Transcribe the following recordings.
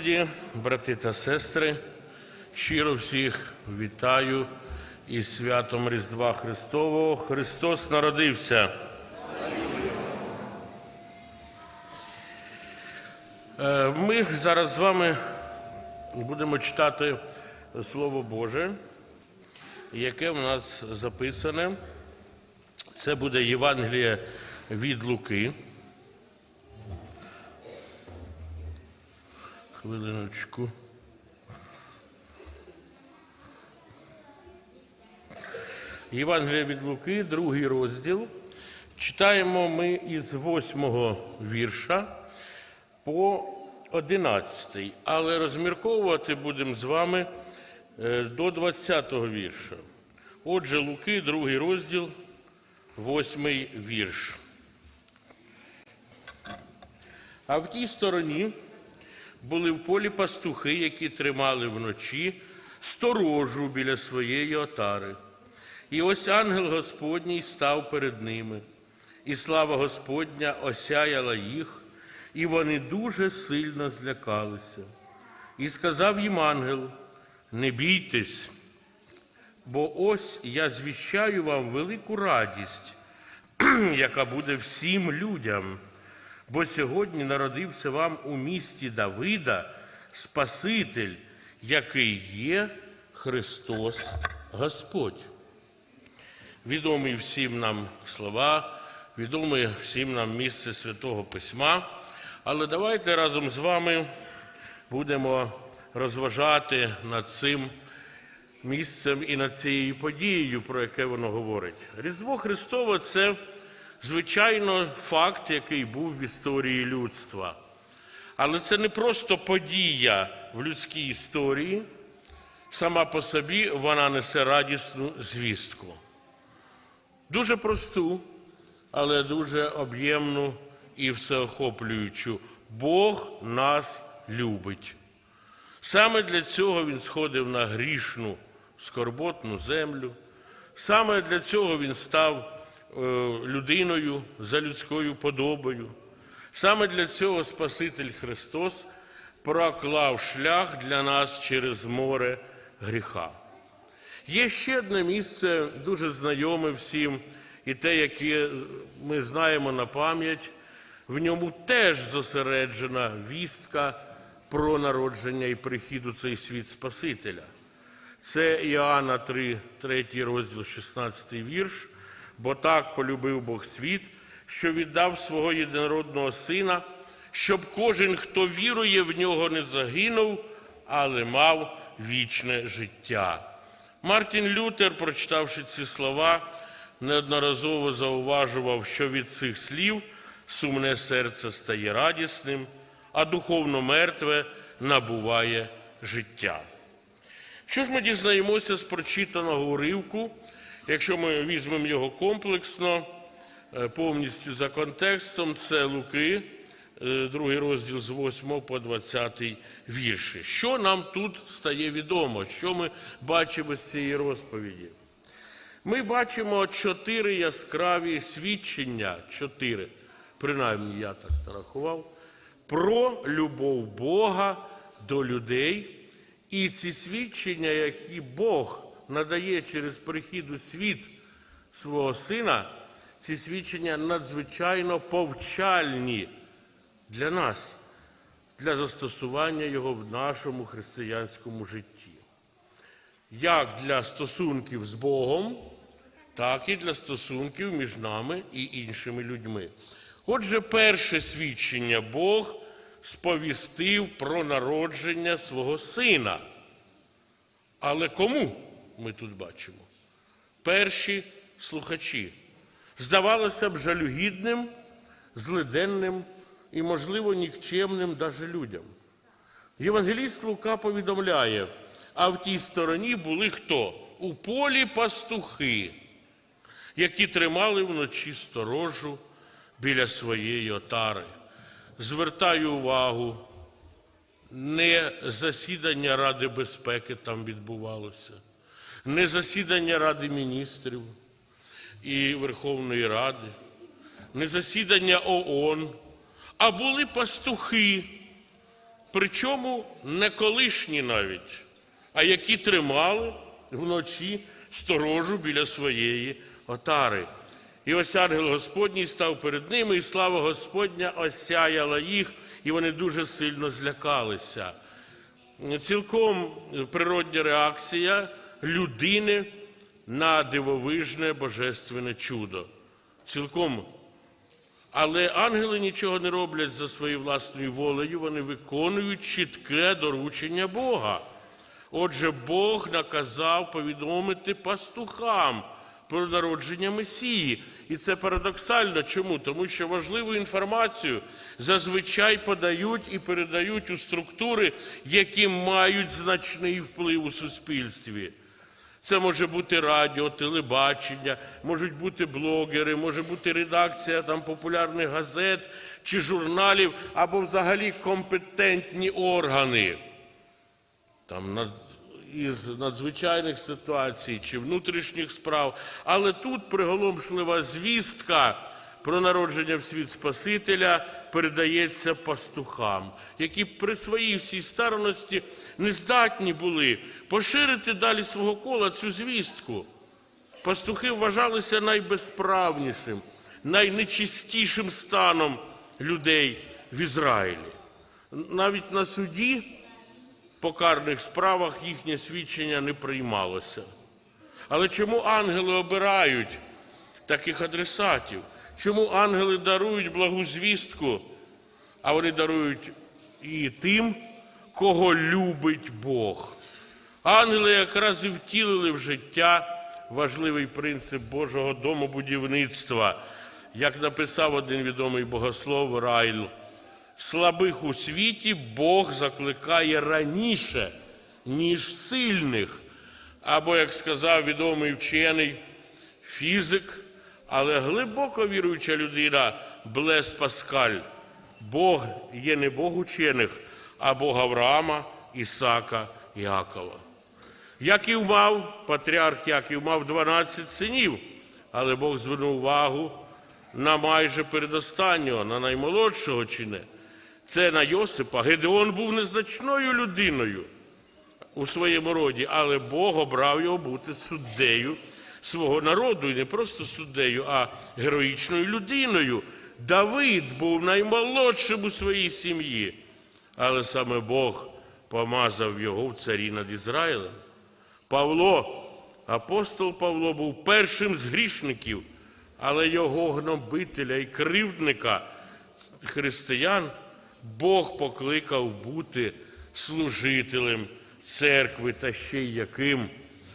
Господі, брати та сестри, щиро всіх вітаю із святом Різдва Христового. Христос народився. Е, Ми зараз з вами будемо читати Слово Боже, яке в нас записане. Це буде Євангеліє від Луки. Хвилиночку. Євангелія від Луки, другий розділ. Читаємо ми із восьмого вірша по одинадцятий, але розмірковувати будемо з вами е, до 20-го вірша. Отже, Луки, другий розділ, восьмий вірш. А в тій стороні були в полі пастухи, які тримали вночі сторожу біля своєї отари. І ось ангел Господній став перед ними, і слава Господня осяяла їх, і вони дуже сильно злякалися. І сказав їм ангел: Не бійтесь, бо ось я звіщаю вам велику радість, яка буде всім людям. Бо сьогодні народився вам у місті Давида Спаситель, який є Христос Господь. Відомі всім нам слова, відоме всім нам місце Святого Письма. Але давайте разом з вами будемо розважати над цим місцем і над цією подією, про яке воно говорить. Різдво Христове це звичайно факт, який був в історії людства. Але це не просто подія в людській історії. Сама по собі вона несе радісну звістку. Дуже просту, але дуже об'ємну і всеохоплюючу. Бог нас любить. Саме для цього Він сходив на грішну, скорботну землю. Саме для цього Він став людиною за людською подобою. Саме для цього Спаситель Христос проклав шлях для нас через море гріха. Є ще одне місце, дуже знайоме всім, і те, яке ми знаємо на пам'ять. В ньому теж зосереджена вістка про народження і прихід у цей світ Спасителя. Це Іоанна 3, 3 розділ, 16 вірш. Бо так полюбив Бог світ, що віддав свого єдинородного сина, щоб кожен, хто вірує в нього, не загинув, але мав вічне життя. Мартін Лютер, прочитавши ці слова, неодноразово зауважував, що від цих слів сумне серце стає радісним, а духовно мертве набуває життя. Що ж ми дізнаємося з прочитаного уривку, якщо ми візьмемо його комплексно, е, повністю за контекстом, це Луки, е, другий розділ з 8 по 20 вірші. Що нам тут стає відомо? Що ми бачимо з цієї розповіді? Ми бачимо чотири яскраві свідчення, чотири, принаймні я так нарахував, про любов Бога до людей. І ці свідчення, які Бог надає через прихід у світ свого Сина, ці свідчення надзвичайно повчальні для нас, для застосування його в нашому християнському житті. Як для стосунків з Богом, так і для стосунків між нами і іншими людьми. Отже, перше свідчення Бог сповістив про народження свого сина. Але кому ми тут бачимо? Перші слухачі. Здавалося б, жалюгідним, злиденним і, можливо, нікчемним даже людям. Євангеліст Лука повідомляє, а в тій стороні були хто? У полі пастухи, які тримали вночі сторожу біля своєї отари. Звертаю увагу, не засідання Ради безпеки там відбувалося, не засідання Ради міністрів і Верховної Ради, не засідання ООН, а були пастухи, причому не колишні навіть, а які тримали вночі сторожу біля своєї отари. І ось ангел Господній став перед ними, і слава Господня осяяла їх, і вони дуже сильно злякалися. Цілком природня реакція людини на дивовижне божественне чудо. Цілком. Але ангели нічого не роблять за своєю власною волею, вони виконують чітке доручення Бога. Отже, Бог наказав повідомити пастухам про народження Месії. І це парадоксально. Чому? Тому що важливу інформацію зазвичай подають і передають у структури, які мають значний вплив у суспільстві. Це може бути радіо, телебачення, можуть бути блогери, може бути редакція там популярних газет чи журналів, або взагалі компетентні органи там із надзвичайних ситуацій чи внутрішніх справ. Але тут приголомшлива звістка про народження в світ Спасителя передається пастухам, які при своїй всій старості не здатні були поширити далі свого кола цю звістку. Пастухи вважалися найбезправнішим, найнечистішим станом людей в Ізраїлі. Навіть на суді по карних справах їхнє свідчення не приймалося. Але чому ангели обирають таких адресатів? Чому ангели дарують благу звістку, а вони дарують і тим, кого любить Бог? Ангели якраз і втілили в життя важливий принцип Божого домобудівництва, як написав один відомий богослов Райл. Слабих у світі Бог закликає раніше, ніж сильних. Або, як сказав відомий вчений фізик, але глибоко віруюча людина Блес Паскаль. Бог є не Бог учених, а Бог Авраама, Ісака, Якова. Яків мав, патріарх Яків мав 12 синів, але Бог звернув увагу на майже передостаннього, на наймолодшого чи не. Це на Йосипа. Гедеон був незначною людиною у своєму роді, але Бог обрав його бути суддею свого народу, і не просто суддею, а героїчною людиною. Давид був наймолодшим у своїй сім'ї, але саме Бог помазав його в царі над Ізраїлем. Павло, апостол Павло, був першим з грішників, але його гнобителя і кривдника християн Бог покликав бути служителем церкви та ще й яким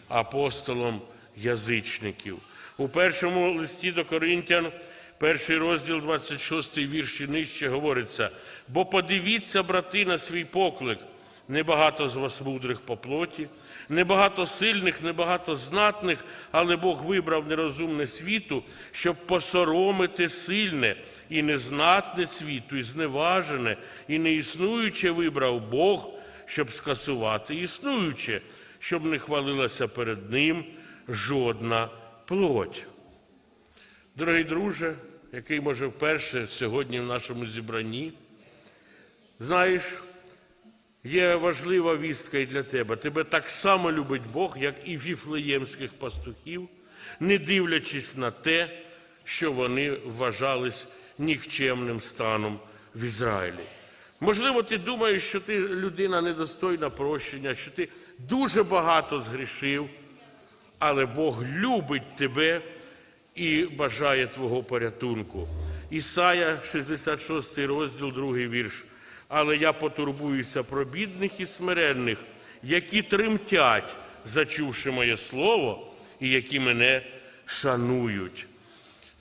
апостолом язичників. У першому листі до Коринтян, перший розділ, 26 вірш і нижче говориться: бо подивіться, брати, на свій поклик, небагато з вас мудрих по плоті, небагато сильних, небагато знатних, але Бог вибрав нерозумне світу, щоб посоромити сильне і незнатне світу, і зневажене, і неіснуюче вибрав Бог, щоб скасувати існуюче, щоб не хвалилася перед ним жодна плоть. Дорогий друже, який може вперше сьогодні в нашому зібранні, знаєш, є важлива вістка і для тебе. Тебе так само любить Бог, як і віфлеємських пастухів, не дивлячись на те, що вони вважались нікчемним станом в Ізраїлі. Можливо, ти думаєш, що ти людина недостойна прощення, що ти дуже багато згрішив, але Бог любить тебе і бажає твого порятунку. Ісая, 66 розділ, другий вірш. Але я потурбуюся про бідних і смиренних, які тремтять, зачувши моє слово, і які мене шанують.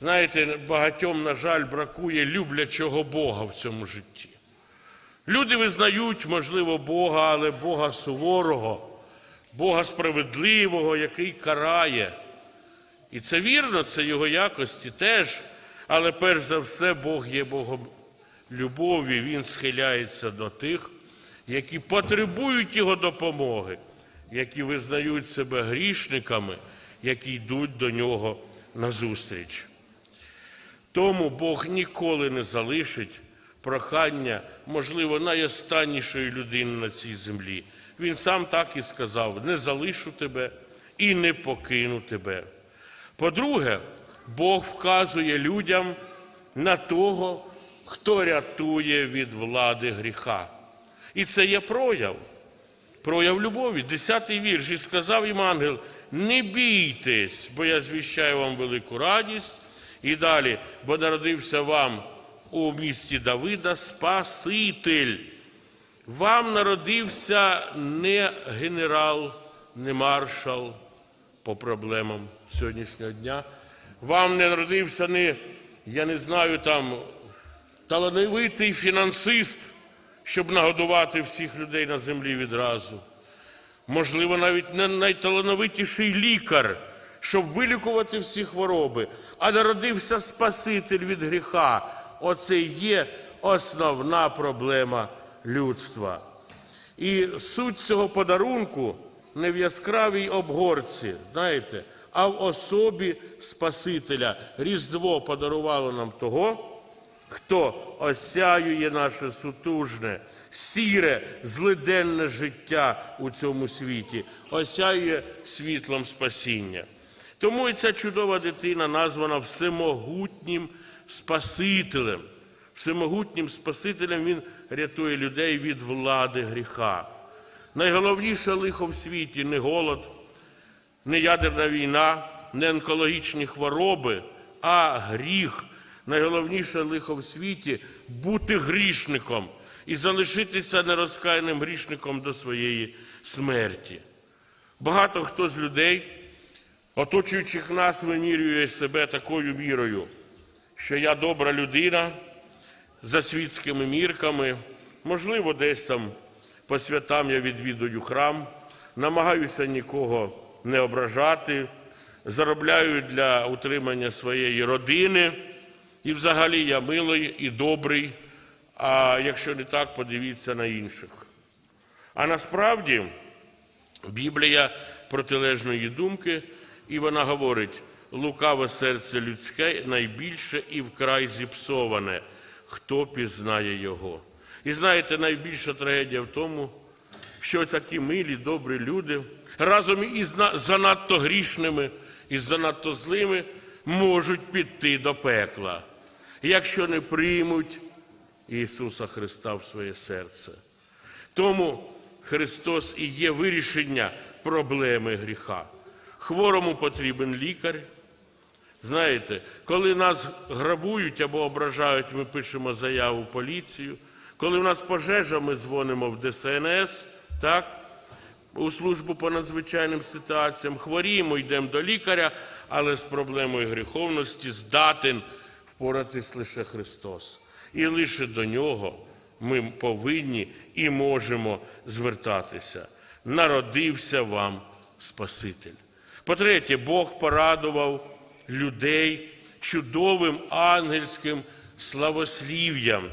Знаєте, багатьом, на жаль, бракує люблячого Бога в цьому житті. Люди визнають, можливо, Бога, але Бога суворого, Бога справедливого, який карає. І це вірно, це його якості теж. Але перш за все, Бог є Богом любові, Він схиляється до тих, які потребують Його допомоги, які визнають себе грішниками, які йдуть до нього назустріч. Тому Бог ніколи не залишить прохання, можливо, найостаннішої людини на цій землі. Він сам так і сказав: не залишу тебе і не покину тебе. По-друге, Бог вказує людям на того, хто рятує від влади гріха. І це є прояв, прояв любові. Десятий вірш. І сказав їм ангел: не бійтесь, бо я звіщаю вам велику радість. І далі, бо народився вам у місті Давида Спаситель. Вам народився не генерал, не маршал по проблемам сьогоднішнього дня. Вам не народився не, я не знаю, там талановитий фінансист, щоб нагодувати всіх людей на землі відразу. Можливо, навіть не найталановитіший лікар, щоб вилікувати всі хвороби, а народився Спаситель від гріха. Оце є основна проблема людства. І суть цього подарунку не в яскравій обгорці, знаєте, а в особі Спасителя. Різдво подарувало нам того, хто осяює наше сутужне, сіре, злиденне життя у цьому світі, осяює світлом спасіння. Тому і ця чудова дитина названа всемогутнім Спасителем. Всемогутнім Спасителем він рятує людей від влади гріха. Найголовніше лихо в світі не голод, не ядерна війна, не онкологічні хвороби, а гріх. Найголовніше лихо в світі бути грішником і залишитися нерозкаяним грішником до своєї смерті. Багато хто з людей, оточуючих нас, вимірює себе такою мірою, що я добра людина за світськими мірками, можливо, десь там по святам я відвідую храм, намагаюся нікого не ображати, заробляю для утримання своєї родини. І взагалі я милий і добрий, а якщо не так, подивіться на інших. А насправді Біблія протилежної думки, і вона говорить: лукаве серце людське найбільше і вкрай зіпсоване, хто пізнає його. І знаєте, найбільша трагедія в тому, що такі милі, добрі люди разом із занадто грішними і занадто злими можуть піти до пекла, якщо не приймуть Ісуса Христа в своє серце. Тому Христос і є вирішення проблеми гріха. Хворому потрібен лікар. Знаєте, коли нас грабують або ображають, ми пишемо заяву поліцію. Коли в нас пожежа, ми дзвонимо в ДСНС, так? у службу по надзвичайним ситуаціям, хворіємо, йдемо до лікаря, але з проблемою гріховності здатен впоратись лише Христос. І лише до нього ми повинні і можемо звертатися. Народився вам Спаситель. По-третє, Бог порадував людей чудовим ангельським славослів'ям.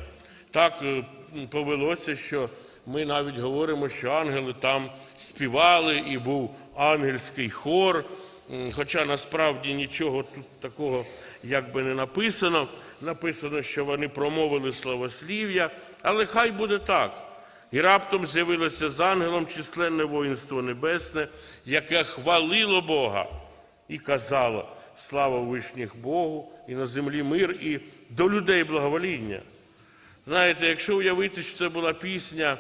Так е, повелося, що ми навіть говоримо, що ангели там співали і був ангельський хор. Хоча насправді нічого тут такого якби не написано. Написано, що вони промовили славослів'я, але хай буде так. І раптом з'явилося з ангелом численне воїнство небесне, яке хвалило Бога і казало: слава вишніх Богу, і на землі мир, і до людей благовоління. Знаєте, якщо уявити, що це була пісня,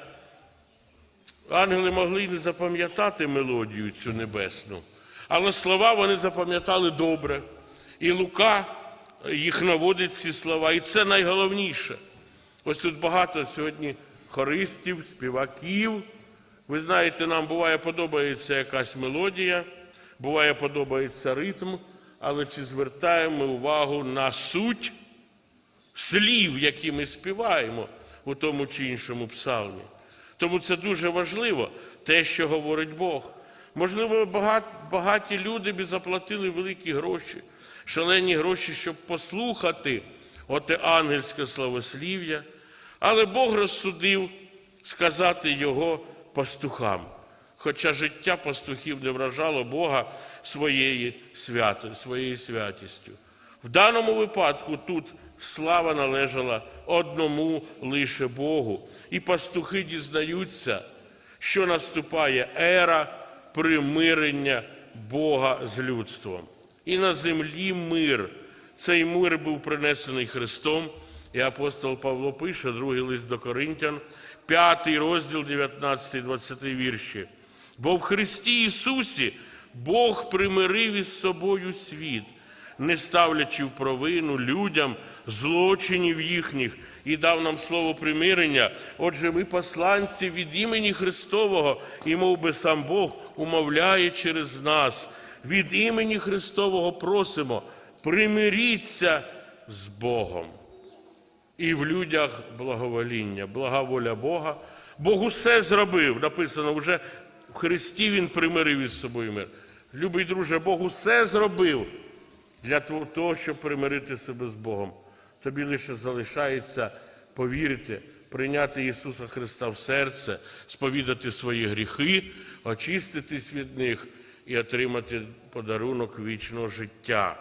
ангели могли не запам'ятати мелодію цю небесну, але слова вони запам'ятали добре. І Лука їх наводить ці слова, і це найголовніше. Ось тут багато сьогодні хористів, співаків. Ви знаєте, нам буває подобається якась мелодія, буває подобається ритм, але чи звертаємо увагу на суть слів, які ми співаємо у тому чи іншому псалмі. Тому це дуже важливо, те, що говорить Бог. Можливо, багаті люди б заплатили великі гроші, шалені гроші, щоб послухати оте ангельське славослів'я, але Бог розсудив сказати його пастухам. Хоча життя пастухів не вражало Бога своєю святістю. В даному випадку тут слава належала одному лише Богу. І пастухи дізнаються, що наступає ера примирення Бога з людством. І на землі мир. Цей мир був принесений Христом. І апостол Павло пише, другий лист до Коринтян, п'ятий розділ, 19-20 вірші. Бо в Христі Ісусі Бог примирив із собою світ, не ставлячи в провину людям злочинів їхніх, і дав нам слово примирення. Отже, ми посланці від імені Христового, і мов би сам Бог умовляє через нас. Від імені Христового просимо, примиріться з Богом. І в людях благовоління, блага воля Бога. Бог усе зробив. Написано, вже в Христі Він примирив із собою мир. Любий друже, Бог усе зробив для того, щоб примирити себе з Богом. Тобі лише залишається повірити, прийняти Ісуса Христа в серце, сповідати свої гріхи, очиститись від них і отримати подарунок вічного життя.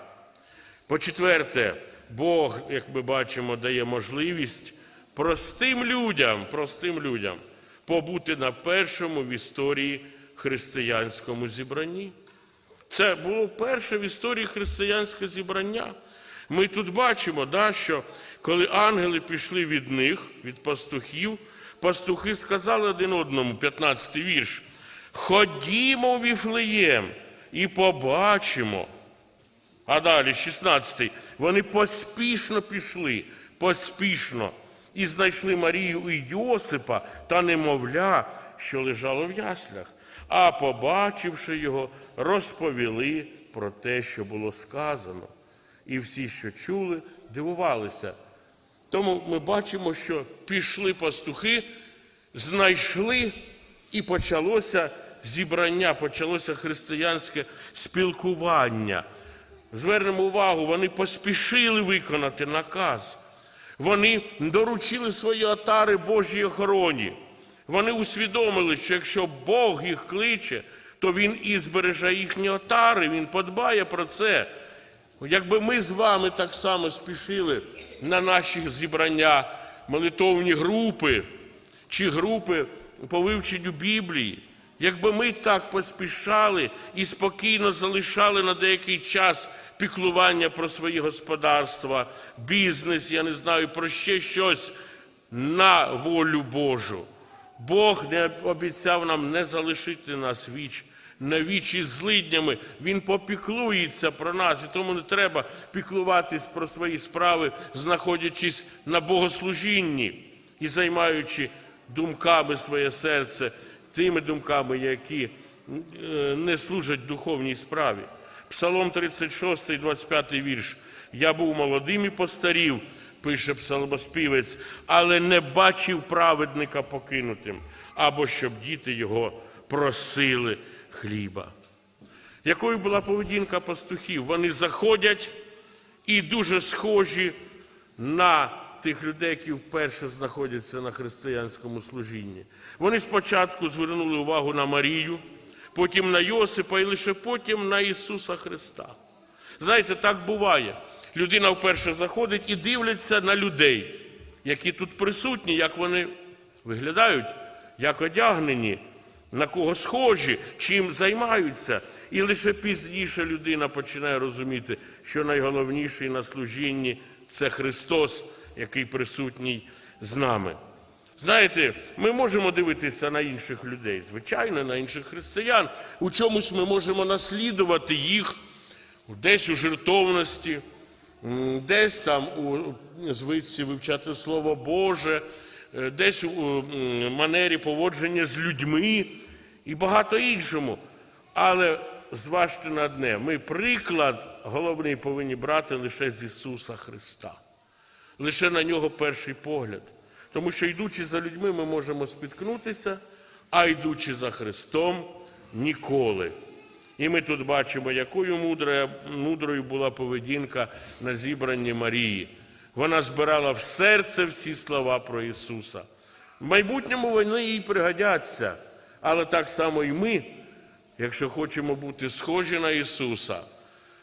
По-четверте, Бог, як ми бачимо, дає можливість простим людям, простим людям побути на першому в історії християнському зібранні. Це було перше в історії християнське зібрання. Ми тут бачимо, да, що коли ангели пішли від них, від пастухів, пастухи сказали один одному, 15-й вірш, ходімо в Віфлеєм і побачимо. А далі, 16-й, вони поспішно пішли, поспішно, і знайшли Марію і Йосипа та немовля, що лежало в яслях. А побачивши його, розповіли про те, що було сказано. І всі, що чули, дивувалися. Тому ми бачимо, що пішли пастухи, знайшли і почалося зібрання, почалося християнське спілкування. Звернемо увагу, вони поспішили виконати наказ. Вони доручили свої отари Божій охороні. Вони усвідомили, що якщо Бог їх кличе, то Він і збереже їхні отари, Він подбає про це. Якби ми з вами так само спішили на наші зібрання, молитовні групи чи групи по вивченню Біблії, якби ми так поспішали і спокійно залишали на деякий час піклування про свої господарства, бізнес, я не знаю, про ще щось на волю Божу. Бог не обіцяв нам не залишити нас віч, на вічі злиднями. Він попіклується про нас, і тому не треба піклуватись про свої справи, знаходячись на богослужінні і займаючи думками своє серце, тими думками, які е, не служать духовній справі. Псалом 36, 25 вірш. Я був молодим і постарів, пише псалмоспівець, але не бачив праведника покинутим, або щоб діти його просили хліба. Якою була поведінка пастухів? Вони заходять і дуже схожі на тих людей, які вперше знаходяться на християнському служінні. Вони спочатку звернули увагу на Марію, потім на Йосипа і лише потім на Ісуса Христа. Знаєте, так буває. Людина вперше заходить і дивляться на людей, які тут присутні, як вони виглядають, як одягнені, на кого схожі, чим займаються. І лише пізніше людина починає розуміти, що найголовніший на служінні це Христос, який присутній з нами. Знаєте, ми можемо дивитися на інших людей, звичайно, на інших християн. У чомусь ми можемо наслідувати їх десь у жертовності, десь там у звичці вивчати Слово Боже, е, десь у манері поводження з людьми і багато іншому. Але зважте на одне, ми приклад головний повинні брати лише з Ісуса Христа. Лише на нього перший погляд. Тому що, йдучи за людьми, ми можемо спіткнутися, а йдучи за Христом ніколи. І ми тут бачимо, якою мудрою, була поведінка на зібранні Марії. Вона збирала в серце всі слова про Ісуса. В майбутньому вони їй пригодяться, але так само і ми, якщо хочемо бути схожі на Ісуса,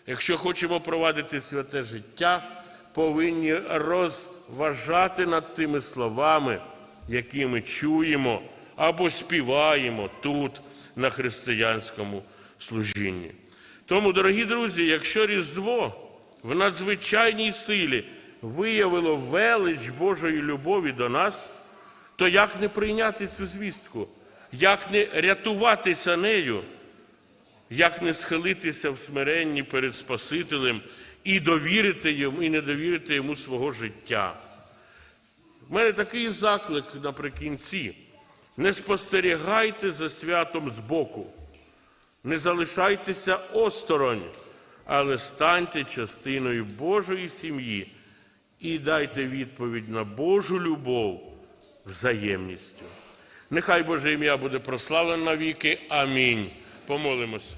Якщо хочемо провадити святе життя, повинні розважати над тими словами, які ми чуємо або співаємо тут, на християнському служінні. Тому, дорогі друзі, якщо Різдво в надзвичайній силі виявило велич Божої любові до нас, то як не прийняти цю звістку, як не рятуватися нею, як не схилитися в смиренні перед Спасителем і довірити йому, і не довірити йому свого життя. У мене такий заклик наприкінці. Не спостерігайте за святом збоку, не залишайтеся осторонь, але станьте частиною Божої сім'ї і дайте відповідь на Божу любов взаємністю. Нехай Боже ім'я буде прославлено навіки. Амінь. Помолимось.